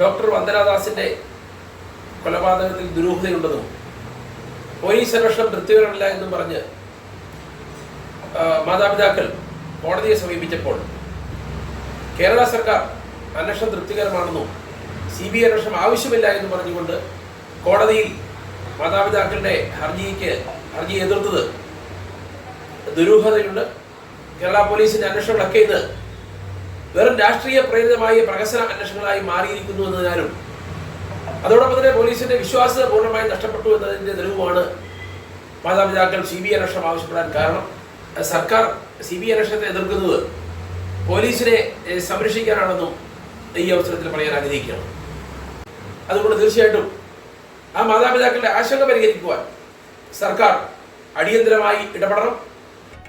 Doctor വന്ദനാദാസിന്റെ കൊലപാതകത്തിൽ ദുരൂഹതയുണ്ടെന്നും police അന്വേഷണം തൃപ്തികരമല്ല എന്നും പറഞ്ഞ് മാതാപിതാക്കൾ കോടതിയെ സമീപിച്ചപ്പോൾ കേരള സർക്കാർ അന്വേഷണം തൃപ്തികരമാണെന്നും സി ബി ഐ അന്വേഷണം ആവശ്യമില്ല എന്ന് പറഞ്ഞുകൊണ്ട് കോടതിയിൽ മാതാപിതാക്കളുടെ ഹർജിക്ക് ഹർജി എതിർത്തത് ദുരൂഹതയുണ്ട്. കേരള പോലീസിന്റെ അന്വേഷണങ്ങളൊക്കെ ഇന്ന് വെറും രാഷ്ട്രീയ പ്രേരിതമായ പ്രഹസന അന്വേഷണങ്ങളായി മാറിയിരിക്കുന്നു എന്നതിനാലും അതോടൊപ്പം തന്നെ പോലീസിന്റെ വിശ്വാസ്യത പൂർണമായി നഷ്ടപ്പെട്ടു എന്നതിന്റെ തെളിവുമാണ് മാതാപിതാക്കൾ സി ബി അന്വേഷണം ആവശ്യപ്പെടാൻ കാരണം. സർക്കാർ സി ബി അന്വേഷണത്തെ എതിർക്കുന്നത് പോലീസിനെ സംരക്ഷിക്കാനാണെന്നും ഈ അവസരത്തിൽ പറയാൻ ആഗ്രഹിക്കുകയാണ്. അതുകൊണ്ട് തീർച്ചയായിട്ടും ആ മാതാപിതാക്കളുടെ ആശങ്ക പരിഹരിക്കുവാൻ സർക്കാർ അടിയന്തരമായി ഇടപെടണം.